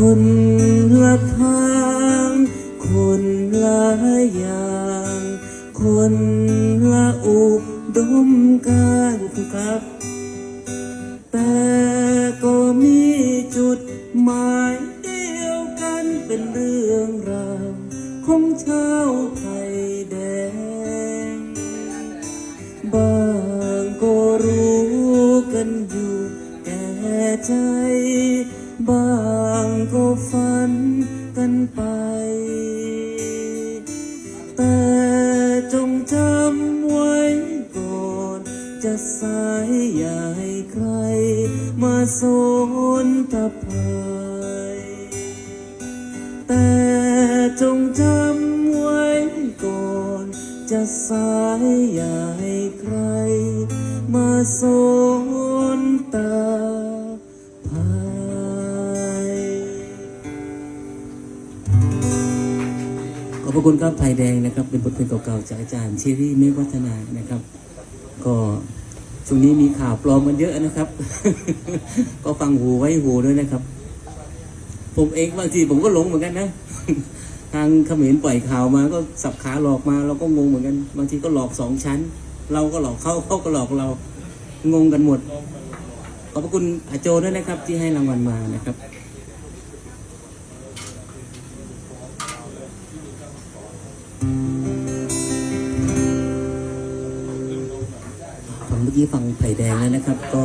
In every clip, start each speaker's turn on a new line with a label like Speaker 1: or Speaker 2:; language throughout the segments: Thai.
Speaker 1: คนละทาง คนละอย่าง คนละอุดมการครับ แต่ก็มีจุดหมายเดียวกันเป็นเรื่องราวของชาวไทยแดง บางก็รู้กันอยู่แก่ใจ บาง ก็ฝันกันไป แต่จงจำไว้ก่อนจะสายอย่าให้ใคร มาสนตะภายแต่จงจำไว้ก่อนจะสายอย่าให้ใคร มาสนตา พระคุณครับไผ่แดงนะครับ เป็นบทเพลงเก่าๆจากอาจารย์เชอรี่เมฆวัฒนานะครับ ก็ช่วงนี้มีข่าวปลอมกันเยอะนะครับ ก็ฟังหูไว้หูด้วยนะครับ ผมเองบางทีผมก็หลงเหมือนกันนะ ทางเขมรปล่อยข่าวมาก็สับขาหลอกมาเราก็งงเหมือนกันบางทีก็หลอกสองชั้น เราก็หลอกเขาเขาก็หลอกเรางงกันหมดขอบพระคุณอาโจด้วยนะครับ ที่ให้รางวัลมานะครับ ฟังเมื่อกี้ฟังไผ่แดงแล้วนะครับ ก็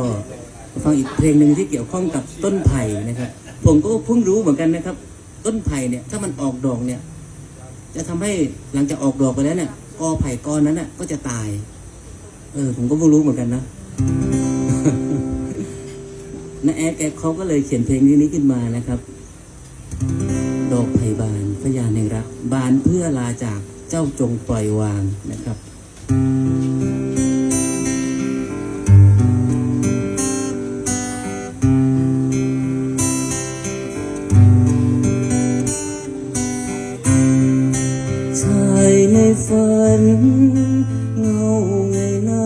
Speaker 1: ฟังอีกเพลงหนึ่งที่เกี่ยวข้องกับต้นไผ่นะครับ ผมก็เพิ่งรู้เหมือนกันนะครับ ต้นไผ่เนี่ยถ้ามันออกดอกเนี่ย จะทำให้หลังจากออกดอกไปแล้วเนี่ยกอไผ่กอนั้นน่ะก็จะตาย เออ ผมก็เพิ่งรู้เหมือนกันนะนาแอดแกเขาก็เลยเขียนเพลงนี้นี้ขึ้นมานะครับ ดอกไผ่บานพยาแห่งรัก บานเพื่อลาจาก เจ้าจงปล่อยวางนะครับ ชายในฝันเงาไงน้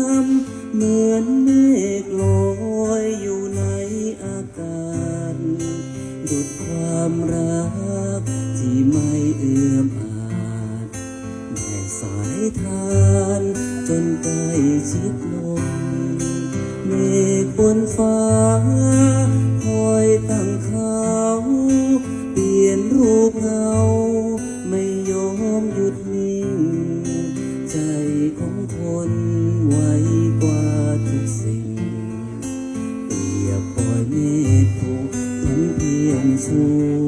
Speaker 1: ำเหมือนเมฆลอยอยู่ในอากาศดุดความรัก ชิดลมเมฆบนฟ้า คอยตั้งเขาเปลี่ยนรูปเงา ไม่ยอมหยุดนิ่ง ใจของคนไวกว่าทุกสิ่งเปรียบปล่อยเมฆผูกพันเพียงชั่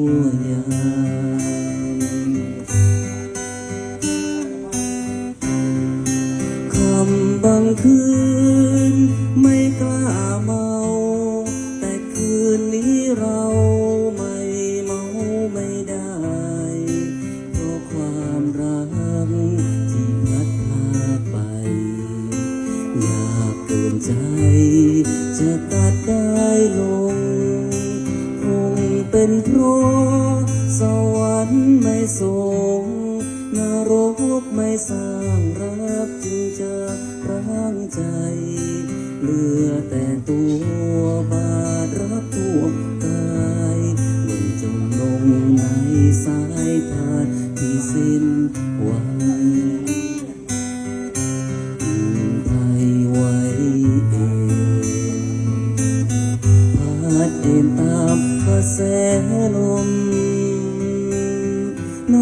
Speaker 1: บางคืนไม่กล้าเมา แต่คืนนี้เราไม่เมาไม่ได้เพราะความรักที่พัดพาไป อยากเกินใจ จะตัดได้ลง คงเป็นเพราะสวรรค์ไม่ส่งนรกไม่สา ตัวบาดรักทั่วกายหล่นจมลงในสายทานที่สิ้นหวังภัยไว้เองพัดเดินตามกระแสลมใน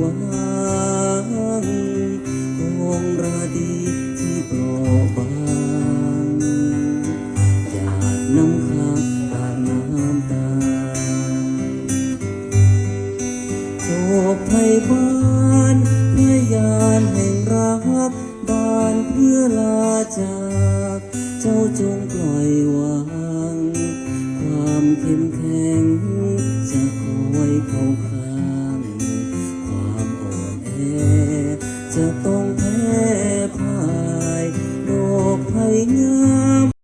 Speaker 1: วามอ้างของราตรีที่ปลอบางหยาดน้ำค้างตามน้ำตาโศกไทยบ้านเพื่อยานแห่งรักบ้านเพื่อลาจาก เจ้าจงปล่อยวาง ความเข้มแข็งจะคอยเผาขัน